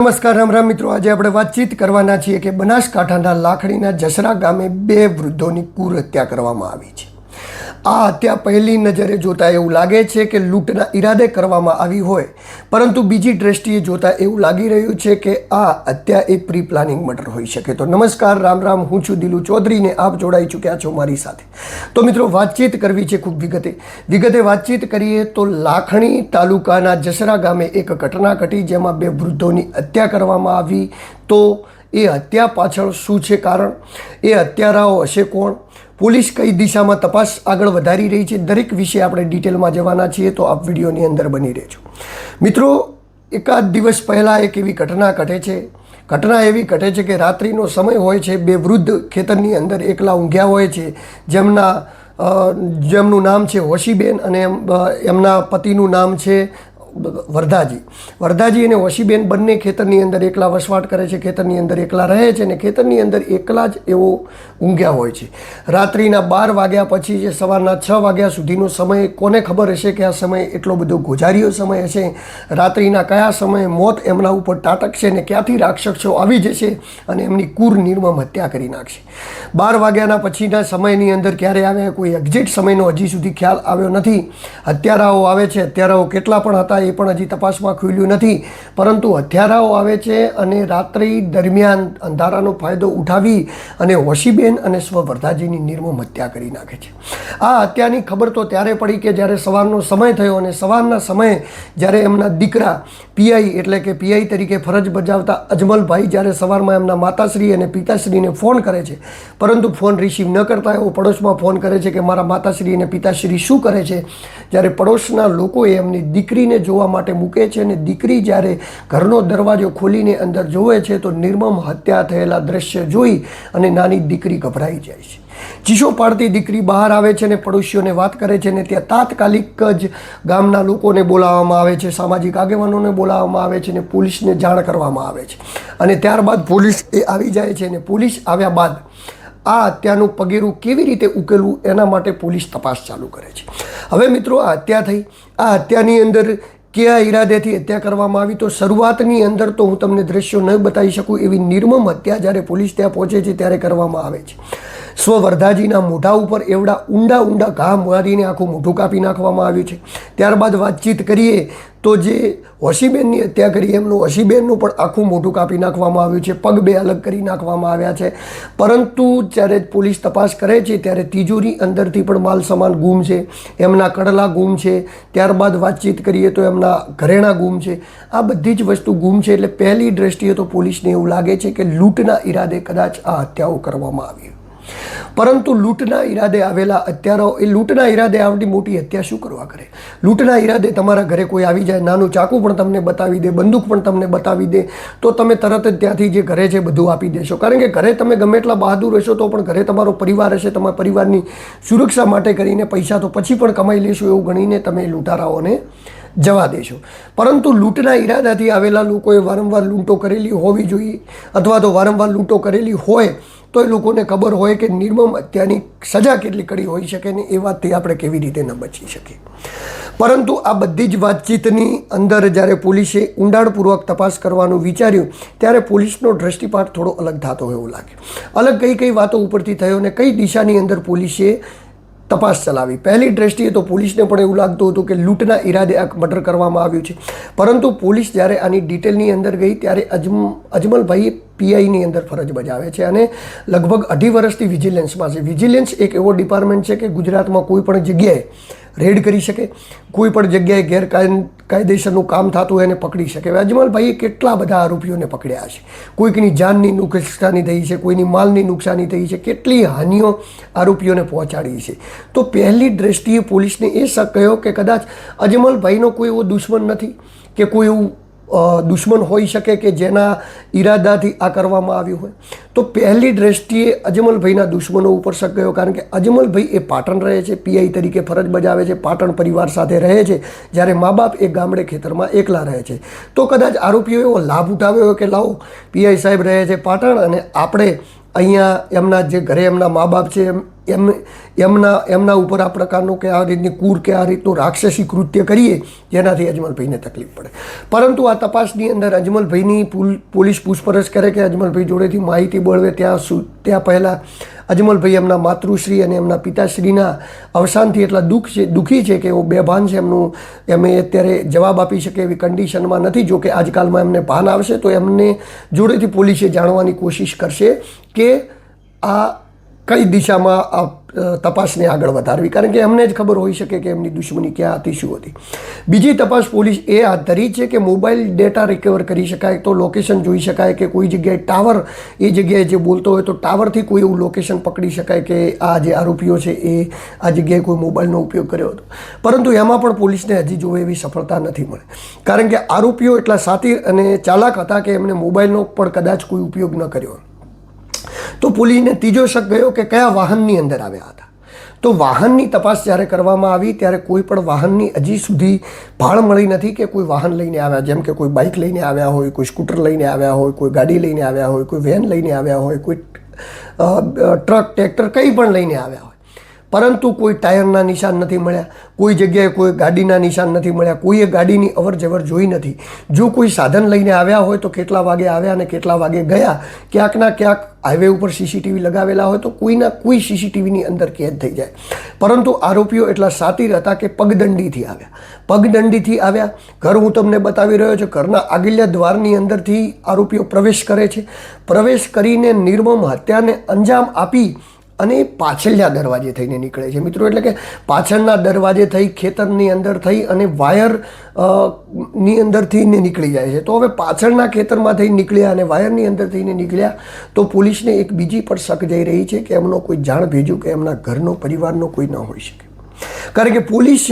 નમસ્કાર, રામ રામ મિત્રો. આજે આપણે વાતચીત કરવાના છીએ કે બનાસકાંઠાના લાખડીના જસરા ગામે બે વૃદ્ધોની કુર હત્યા કરવામાં આવી છે. આ હત્યા પહેલી નજરે જોતા એવું લાગે છે કે લૂંટના ઈરાદે કરવામાં આવી હોય. પરંતુ બીજી દ્રષ્ટિએ જોતા એવું લાગી રહ્યું છે કે આ હત્યા એ પ્રી પ્લાનિંગ મર્ડર હોઈ શકે. તો નમસ્કાર, રામ રામ, હું છું દિલુ ચૌધરીને આપ જોડાઈ ચૂક્યા છો મારી સાથે. તો મિત્રો, વાતચીત કરવી છે ખૂબ વિગતે. વિગતે વાતચીત કરીએ તો લાખણી તાલુકાના જસરા ગામે એક ઘટના ઘટી જેમાં બે વૃદ્ધોની હત્યા કરવામાં આવી. તો એ હત્યા પાછળ શું છે કારણ? એ હત્યારાઓ હશે કોણ? પોલીસ કઈ દિશામાં તપાસ આગળ વધારી રહી છે દરેક વિશે આપણે ડિટેલમાં જવાના છીએ તો આપ વિડીયોની અંદર બની રહેજો. મિત્રો એકાદ દિવસ પહેલાં એક એવી ઘટના ઘટે છે. ઘટના એવી ઘટે છે કે રાત્રિનો સમય હોય છે બે વૃદ્ધ ખેતરની અંદર એકલા ઊંઘ્યા હોય છે. જેમના જેમનું નામ છે હોશીબેન અને એમ, એમના પતિનું નામ છે વરદાજી વરદાજી અને વશીબેન બંને ખેતરની અંદર એકલા વસવાટ કરે છે, ખેતરની અંદર એકલા રહે છે અને ખેતરની અંદર એકલા જ એવો ઊંઘ્યા હોય છે. રાત્રિના બાર વાગ્યા પછી જે સવારના છ વાગ્યા સુધીનો સમય, કોને ખબર હશે કે આ સમય એટલો બધો ગુજાર્યો સમય હશે? રાત્રિના કયા સમયે મોત એમના ઉપર તાટકશે ને ક્યાંથી રાક્ષસો આવી જશે અને એમની કુર નિર્મમ હત્યા કરી નાખશે? બાર વાગ્યાના પછીના સમયની અંદર ક્યારે આવે કોઈ એક્ઝેક્ટ સમયનો હજી સુધી ખ્યાલ આવ્યો નથી. હત્યારાઓ આવે છે, હત્યારાઓ કેટલા પણ હતા એ પણ હજી તપાસમાં ખુલ્યું નથી. પરંતુ હત્યારાઓ આવે છે અને રાત્રિ દરમિયાન અંધારાનો ફાયદો ઉઠાવી અને વશીબેન અને સ્વવર્ધાજીની નિર્મમ હત્યા કરી નાખે છે. આ હત્યાની ખબર તો ત્યારે પડી કે જ્યારે સવારનો સમય થયો અને સવારના સમયે જ્યારે એમના દીકરા પીઆઈ એટલે કે પીઆઈ તરીકે ફરજ બજાવતા અજમલભાઈ જ્યારે સવારમાં એમના માતાશ્રી અને પિતાશ્રીને ફોન કરે છે, પરંતુ ફોન રિસીવ ન કરતા એવો પડોશમાં ફોન કરે છે કે મારા માતાશ્રી અને પિતાશ્રી શું કરે છે? જ્યારે પડોશના લોકોએ એમની દીકરીને જોવા માટે મૂકે છે અને દીકરી જ્યારે ઘરનો દરવાજો ખોલીને અંદર જોવે છે તો નિર્મમ હત્યા થયેલા દ્રશ્ય જોઈ અને નાની દીકરી ગભરાઈ જાય છે. ચીસો પાડતી દીકરી બહાર આવે છે અને પડોશીઓને વાત કરે છે ને ત્યાં તાત્કાલિક જ ગામના લોકોને બોલાવવામાં આવે છે, સામાજિક આગેવાનોને બોલાવવામાં આવે છે અને પોલીસને જાણ કરવામાં આવે છે. અને ત્યારબાદ પોલીસ એ આવી જાય છે અને પોલીસ આવ્યા બાદ આ હત્યાનું પગેરું કેવી રીતે ઉકેલવું એના માટે પોલીસ તપાસ ચાલુ કરે છે. હવે મિત્રો આ હત્યા થઈ. આ હત્યાની અંદર કયા ઈરાદેથી હત્યા કરવામાં આવી તો શરૂઆતની અંદર તો હું તમને દ્રશ્યો ન બતાવી શકું એવી નિર્મમ હત્યા જ્યારે પોલીસ ત્યાં પહોંચે છે ત્યારે કરવામાં આવે છે. સ્વવર્ધાજીના મોઢા ઉપર એવડા ઊંડા ઊંડા ઘા મારીને આખું મોઢું કાપી નાખવામાં આવ્યું છે. ત્યારબાદ વાતચીત કરીએ તો જે વશીબેનની હત્યા કરી, એમનું વશીબેનનું પણ આખું મોઢું કાપી નાખવામાં આવ્યું છે, પગ બે અલગ કરી નાખવામાં આવ્યા છે. પરંતુ જ્યારે પોલીસ તપાસ કરે છે, ત્યારે તિજોરી અંદરથી પણ માલ સામાન ગુમ છે. એમના કડલા ગુમ છે. ત્યારબાદ વાતચીત કરીએ તો એમના ઘરેણા ગુમ છે. આ બધી જ વસ્તુ ગુમ છે, એટલે પહેલી દ્રષ્ટિએ તો પોલીસને એવું લાગે છે કે લૂંટના ઈરાદે કદાચ આ હત્યાઓ કરવામાં આવી પરંતુ લૂંટના ઈરાદે આવેલા હત્યારો એ લૂંટના ઈરાદે આવતી મોટી હત્યા શું કરવા કરે? લૂંટના ઈરાદે તમારા ઘરે કોઈ આવી જાય, નાનું ચાકુ પણ તમને બતાવી દે, બંદૂક પણ તમને બતાવી દે, તો તમે તરત જ ત્યાંથી જે ઘરે છે બધું આપી દેશો. કારણ કે ઘરે તમે ગમે એટલા બહાદુર હશો તો પણ ઘરે તમારો પરિવાર હશે, તમારા પરિવારની સુરક્ષા માટે કરીને પૈસા તો પછી પણ કમાઈ લેશો એવું ગણીને તમે લૂંટારાઓને જવા દેશો પરંતુ લૂંટના ઈરાદાથી આવેલા લોકોએ વારંવાર લૂંટો કરેલી હોવી જોઈએ અથવા તો વારંવાર લૂંટો કરેલી હોય તો એ લોકોને ખબર હોય કે નિર્મમ હત્યાની સજા કેટલી કડી હોઈ શકે ને એ વાતથી આપણે કેવી રીતે ન બચી શકીએ. પરંતુ આ બધી જ વાતચીતની અંદર જ્યારે પોલીસે ઊંડાણપૂર્વક તપાસ કરવાનું વિચાર્યું, ત્યારે પોલીસનો દ્રષ્ટિપાત થોડો અલગ થતો હોય એવું લાગે. અલગ કઈ કઈ વાતો ઉપરથી થયો ને કઈ દિશાની અંદર પોલીસે તપાસ ચલાવી. પહેલી દ્રષ્ટિએ તો પોલીસને પણ એવું લાગતું હતું કે લૂંટના ઈરાદે આ મર્ડર કરવામાં આવ્યું છે. પરંતુ પોલીસ જ્યારે આની ડિટેલની અંદર ગઈ ત્યારે અજમ અજમલભાઈએ પીઆઈની અંદર ફરજ બજાવે છે અને લગભગ અઢી વર્ષથી વિજિલન્સમાં છે. વિજિલન્સ એક એવો ડિપાર્ટમેન્ટ છે કે ગુજરાતમાં કોઈ પણ જગ્યાએ રેડ કરી શકે. કોઈ પણ જગ્યાએ ગેરકાયદેસરનું કામ થતું હોય એને પકડી શકે. અજમલભાઈએ કેટલા બધા આરોપીઓને પકડ્યા છે. કોઈકની જાનની નુકસાની થઈ છે, કોઈની માલની નુકસાની થઈ છે. કેટલી હાનિઓ આરોપીઓને પહોંચાડી છે. તો પહેલી દ્રષ્ટિએ પોલીસને એ શક કહ્યો કે કદાચ અજમલભાઈનો કોઈ એવો દુશ્મન નથી કે કોઈ એવું દુશ્મન હોઈ શકે કે જેના ઈરાદાથી આ કરવામાં આવ્યું હોય. તો પહેલી દ્રષ્ટિએ અજમલભાઈના દુશ્મનો ઉપર શક ગયો, કારણ કે અજમલભાઈ એ પાટણ રહે છે, પીઆઈ તરીકે ફરજ બજાવે છે, પાટણ પરિવાર સાથે રહે છે, જ્યારે મા બાપ એ ગામડે ખેતરમાં એકલા રહે છે. તો કદાચ આરોપીઓ એવો લાભ ઉઠાવ્યો કે લાવો, પીઆઈ સાહેબ રહે છે પાટણ અને આપણે અહીંયા એમના જે ઘરે એમના મા બાપ છે, એમ એમ એમના એમના ઉપર આ પ્રકારનું કે આ રીતની કૂર કે આ રીતનું રાક્ષસી કૃત્ય કરીએ, જેનાથી અજમલભાઈને તકલીફ પડે. પરંતુ આ તપાસની અંદર અજમલભાઈની પુલ- પોલીસ પૂછપરછ કરે કે અજમલભાઈ જોડેથી માહિતી બળવે ત્યાં સુ, ત્યાં પહેલાં અજમલભાઈ એમના માતૃશ્રી અને એમના પિતાશ્રીના અવસાનથી એટલા દુઃખ છે, દુઃખી છે કે એઓ બેભાન છે એમનું, એમે અત્યારે જવાબ આપી શકે એવી કન્ડિશનમાં નથી. જો કે આજકાલમાં એમને ભાન આવશે તો એમને જોડેથી પોલીસે જાણવાની કોશિશ કરશે કે આ કઈ દિશામાં તપાસને આગળ વધારવી? કારણ કે એમને જ ખબર હોઈ શકે કે એમની દુશ્મની ક્યાં હતી, શું હતી. બીજી તપાસ પોલીસ એ હાથ ધરી છે કે મોબાઈલ ડેટા રિકવર કરી શકાય તો લોકેશન જોઈ શકાય કે કોઈ જગ્યાએ ટાવર, એ જગ્યાએ જે બોલતો હોય તો ટાવરથી કોઈ એવું લોકેશન પકડી શકાય કે આ જે આરોપીઓ છે એ આ જગ્યાએ કોઈ મોબાઈલનો ઉપયોગ કર્યો હતો. પરંતુ એમાં પણ પોલીસને હજી જોવે એવી સફળતા નથી મળી. કારણ કે આરોપીઓ એટલા સાથી અને ચાલાક હતા કે એમને મોબાઈલનો પણ કદાચ કોઈ ઉપયોગ ન કર્યો તો પોલીસને ત્રીજો શક ગયો કે કયા વાહનની અંદર આવ્યા હતા. તો વાહનની તપાસ જ્યારે કરવામાં આવી, ત્યારે કોઈ પણ વાહનની હજી સુધી ભાળ મળી નથી કે કોઈ વાહન લઈને આવ્યા, જેમ કે કોઈ બાઇક લઈને આવ્યા હોય, કોઈ સ્કૂટર લઈને આવ્યા હોય, કોઈ ગાડી લઈને આવ્યા હોય, કોઈ વેન લઈને આવ્યા હોય, કોઈ ટ્રક, ટ્રેક્ટર કંઈ પણ લઈને આવ્યા હોય. પરંતુ કોઈ ટાયરના નિશાન નથી મળ્યા, કોઈ જગ્યાએ કોઈ ગાડીના નિશાન નથી મળ્યા, કોઈએ ગાડીની અવર જવર જોઈ નથી. જો કોઈ સાધન લઈને આવ્યા હોય તો કેટલા વાગે આવ્યા અને કેટલા વાગે ગયા ક્યાંકના ક્યાંક હાઈવે ઉપર સીસીટીવી લગાવેલા હોય તો કોઈના કોઈ સીસીટીવીની અંદર કેદ થઈ જાય. પરંતુ આરોપીઓ એટલા સાતીર હતા કે પગદંડીથી આવ્યા. પગદંડીથી આવ્યા. ઘર હું તમને બતાવી રહ્યો છું, ઘરના આગિલ્યા દ્વારની અંદરથી આરોપીઓ પ્રવેશ કરે છે. પ્રવેશ કરીને નિર્મમ હત્યાને અંજામ આપી અને પાછળના દરવાજે થઈને નીકળે છે. મિત્રો, એટલે કે પાછળના દરવાજે થઈ, ખેતરની અંદર થઈ અને વાયરની અંદરથી ને નીકળી જાય છે. તો હવે પાછળના ખેતરમાં થઈ નીકળ્યા અને વાયરની અંદર થઈને નીકળ્યા, તો પોલીસને એક બીજી પણ શક જઈ રહી છે કે એમનો કોઈ જાણ ભેજું કે એમના ઘરનો, પરિવારનો કોઈ ન હોઈ શકે. કારણ કે પોલીસ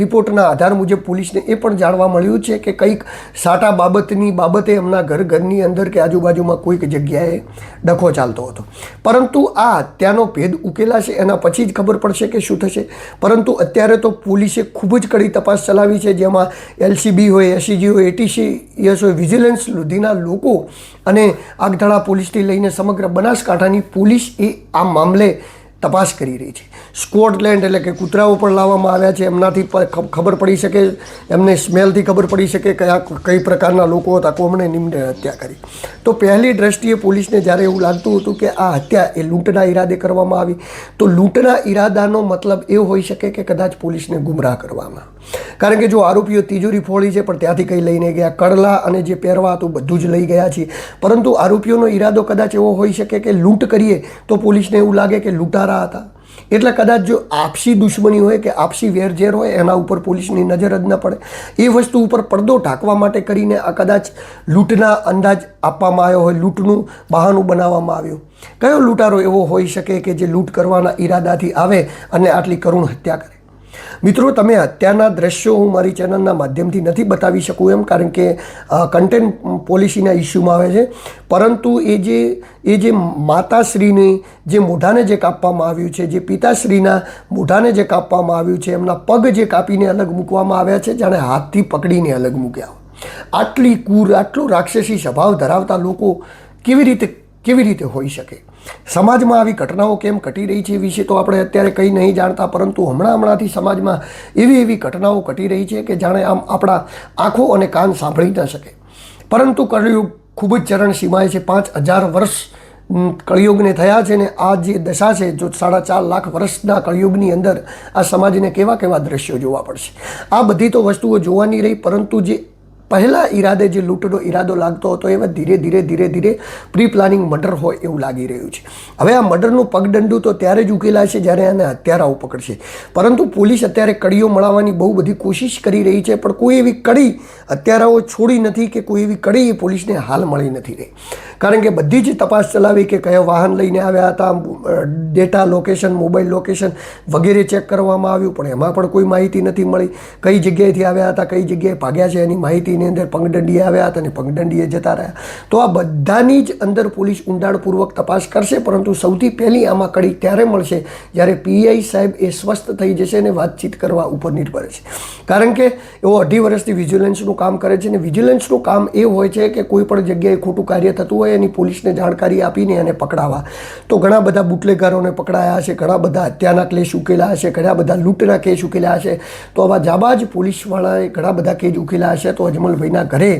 રિપોર્ટના આધાર મુજબ પોલીસને એ પણ જાણવા મળ્યું છે કે કંઈક સાટા બાબતની બાબતે એમના ઘર ઘરની અંદર કે આજુબાજુમાં કોઈક જગ્યાએ ડખો ચાલતો હતો. પરંતુ આ હત્યાનો ભેદ ઉકેલાશે એના પછી જ ખબર પડશે કે શું થશે. પરંતુ અત્યારે તો પોલીસે ખૂબ જ કડી તપાસ ચલાવી છે, જેમાં એલસીબી હોય એસીજી હોય, એટીસી એસ હોય, વિજિલન્સ લુધીના લોકો અને આગથળા પોલીસથી લઈને સમગ્ર બનાસકાંઠાની પોલીસ એ આ મામલે તપાસ કરી રહી છે. સ્કોટલેન્ડ એટલે કે કૂતરાઓ પણ લાવવામાં આવ્યા છે. એમનાથી ખબર પડી શકે, એમને સ્મેલથી ખબર પડી શકે કયા કઈ પ્રકારના લોકો હતા. કોમણે નિમને હત્યા કરી. તો પહેલી દ્રષ્ટિએ પોલીસને જ્યારે એવું લાગતું હતું કે આ હત્યા એ લૂંટના ઈરાદે કરવામાં આવી, તો લૂંટના ઈરાદાનો મતલબ એ હોઈ શકે કે કદાચ પોલીસને ગુમરાહ કરવામાં. કારણ કે જો આરોપીઓ તિજોરી ફોડી છે, પણ ત્યાંથી કંઈ લઈને ગયા. કડલા અને જે પહેરવા હતું, બધું જ લઈ ગયા છે પરંતુ આરોપીઓનો ઈરાદો કદાચ એવો હોઈ શકે કે લૂંટ કરીએ, તો પોલીસને એવું લાગે કે લૂંટારા હતા. એટલે કદાચ જો આપસી દુશ્મની હોય કે આપસી વેરઝેર હોય, એના ઉપર પોલીસની નજર જ ન પડે. એ વસ્તુ ઉપર પડદો ઢાંકવા માટે કરીને આ કદાચ લૂંટના અંદાજ આપવામાં આવ્યો હોય, લૂંટનું બહાનું બનાવવામાં આવ્યું. કયો લૂંટારો એવો હોઈ શકે કે જે લૂંટ કરવાના ઈરાદાથી આવે અને આટલી કરુણ હત્યા કરે? મિત્રો, તમે અત્યારના દ્રશ્યો હું મારી ચેનલના માધ્યમથી નથી બતાવી શકું એમ, કારણ કે કન્ટેન્ટ પોલિસીના ઇસ્યુમાં આવે છે. પરંતુ એ જે એ જે માતાશ્રીની જે મોઢાને જે કાપવામાં આવ્યું છે, જે પિતાશ્રીના મોઢાને જે કાપવામાં આવ્યું છે, એમના પગ જે કાપીને અલગ મૂકવામાં આવ્યા છે, જાણે હાથથી પકડીને અલગ મૂક્યા આટલી કુર, આટલો રાક્ષસી સ્વભાવ ધરાવતા લોકો કેવી રીતે કેવી રીતે હોઈ શકે? સમાજમાં આવી ઘટનાઓ કેમ ઘટી રહી છે એ વિશે તો આપણે અત્યારે કંઈ નહીં જાણતા, પરંતુ હમણાં હમણાંથી સમાજમાં એવી એવી ઘટનાઓ ઘટી રહી છે કે જાણે આમ આપણા આંખો અને કાન સાંભળી ન શકે. પરંતુ કળિયુગ ખૂબ જ ચરણ સીમાએ છે. પાંચ હજાર વર્ષ કળિયુગને થયા છે ને આ જે દશા છે, જો સાડા ચાર લાખ વર્ષના કળિયુગની અંદર આ સમાજને કેવા કેવા દ્રશ્યો જોવા પડશે. આ બધી તો વસ્તુઓ જોવાની રહી, પરંતુ જે પહેલાં ઈરાદે જે લૂંટનો ઈરાદો લાગતો હતો, એમાં ધીરે ધીરે ધીરે ધીરે પ્રી પ્લાનિંગ મર્ડર હોય એવું લાગી રહ્યું છે. હવે આ મર્ડરનું પગદંડું તો ત્યારે જ ઉકેલાશે જ્યારે એને હત્યારાઓ પકડશે. પરંતુ પોલીસ અત્યારે કડીઓ મળવાની બહુ બધી કોશિશ કરી રહી છે, પણ કોઈ એવી કડી હત્યારાઓ છોડી નથી કે કોઈ એવી કડી પોલીસને હાલ મળી નથી રહી. કારણ કે બધી જ તપાસ ચલાવી કે કયા વાહન લઈને આવ્યા હતા, ડેટા લોકેશન, મોબાઈલ લોકેશન વગેરે ચેક કરવામાં આવ્યું, પણ એમાં પણ કોઈ માહિતી નથી મળી. કઈ જગ્યાએથી આવ્યા હતા, કઈ જગ્યાએ ભાગ્યા છે એની માહિતી ગાડીની અંદર પગદંડીએ આવ્યા હતા અને પગદંડીએ જતા રહ્યા. તો આ બધાની જ અંદર પોલીસ ઊંડાણપૂર્વક તપાસ કરશે, પરંતુ સૌથી પહેલી આમાં કડી ત્યારે મળશે જ્યારે પીઆઈ સાહેબ એ સ્વસ્થ થઈ જશે અને વાતચીત કરવા ઉપર નિર્ભર છે. કારણ કે એવો અઢી વર્ષથી વિજિલન્સનું કામ કરે છે અને વિજિલન્સનું કામ એ હોય છે કે કોઈ પણ જગ્યાએ ખોટું કાર્ય થતું હોય એની પોલીસને જાણકારી આપીને એને પકડાવા. તો ઘણા બધા બુટલેગારોને પકડાયા હશે, ઘણા બધા હત્યાના કેસ ઉકેલા હશે, ઘણા બધા લૂંટના કેસ ઉકેલા હશે. તો આવા જાબાજ પોલીસવાળાએ ઘણા બધા કેસ ઉકેલા હશે, તો અજમલભાઈના ઘરે,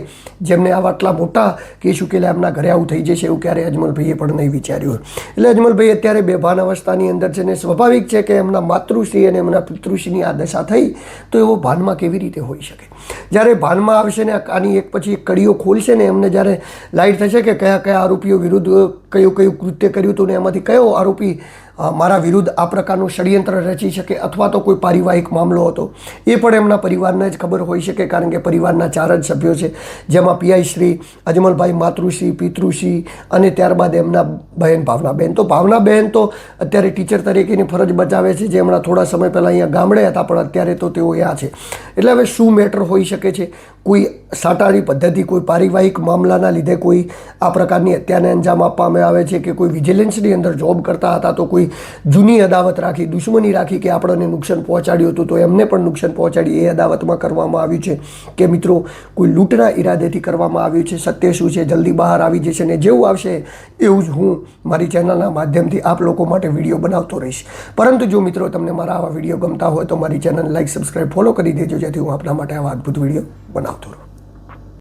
જેમને આવા આટલા મોટા કેસ ઉકેલા એમના ઘરે આવું થઈ જશે એવું ક્યારે અજમલભાઈએ પણ નહીં વિચાર્યું એટલે અજમલભાઈ અત્યારે બેભાન અવસ્થાની અંદર છે ને સ્વાભાવિક છે કે એમના માતૃશ્રી અને એમના પિતૃશ્રીની આ દશા થઈ, તો એવો ભાનમાં કેવી રીતે હોઈ શકે? જ્યારે ભાનમાં આવશે ને આની એક પછી એક કડીઓ ખોલશે ને એમને જ્યારે લાઈટ થશે કે કયા કયા આરોપીઓ વિરુદ્ધ કયું કયું કૃત્ય કર્યું હતું ને એમાંથી કયો આરોપી મારા વિરુદ્ધ આ પ્રકારનું ષડયંત્ર રચી શકે અથવા તો કોઈ પારિવારિક મામલો હતો. એ પણ એમના પરિવારને જ ખબર હોઈ શકે કારણ કે પરિવારના ચાર જ સભ્યો છે. જેમાં પીઆઈ શ્રી, અજમલભાઈ માતૃશ્રી, પિતૃશ્રી અને ત્યારબાદ એમના બહેન ભાવનાબહેન તો ભાવનાબહેન તો અત્યારે ટીચર તરીકેની ફરજ બજાવે છે જે હમણાં થોડા સમય પહેલાં અહીંયા ગામડે હતા પણ અત્યારે તો તેઓ ત્યાં છે. એટલે હવે શું મેટર હોઈ શકે છે? કોઈ સાટારી પદ્ધતિ, કોઈ પારિવારિક મામલાના લીધે કોઈ આ પ્રકારની હત્યાને અંજામ આપવામાં આવે છે કે કોઈ વિજિલન્સની અંદર જોબ કરતા હતા તો કોઈ જૂની અદાવત રાખી, દુશ્મની રાખી કે આપણને નુકસાન પહોંચાડ્યું હતું, તો એમને પણ નુકસાન પહોંચાડી એ અદાવતમાં કરવામાં આવ્યું છે. કે મિત્રો, કોઈ લૂંટના ઈરાદેથી કરવામાં આવ્યું છે, સત્ય શું છે, જલ્દી બહાર આવી જશે ને જેવું આવશે એવું જ હું મારી ચેનલના માધ્યમથી આપ લોકો માટે વીડિયો બનાવતો રહીશ. પરંતુ જો મિત્રો તમને મારા આવા વીડિયો ગમતા હોય તો મારી ચેનલ લાઈક, સબસ્ક્રાઈબ, ફોલો કરી દેજો, જેથી હું આપના માટે આવા અદ્ભુત વીડિયો બનાવતો રહું.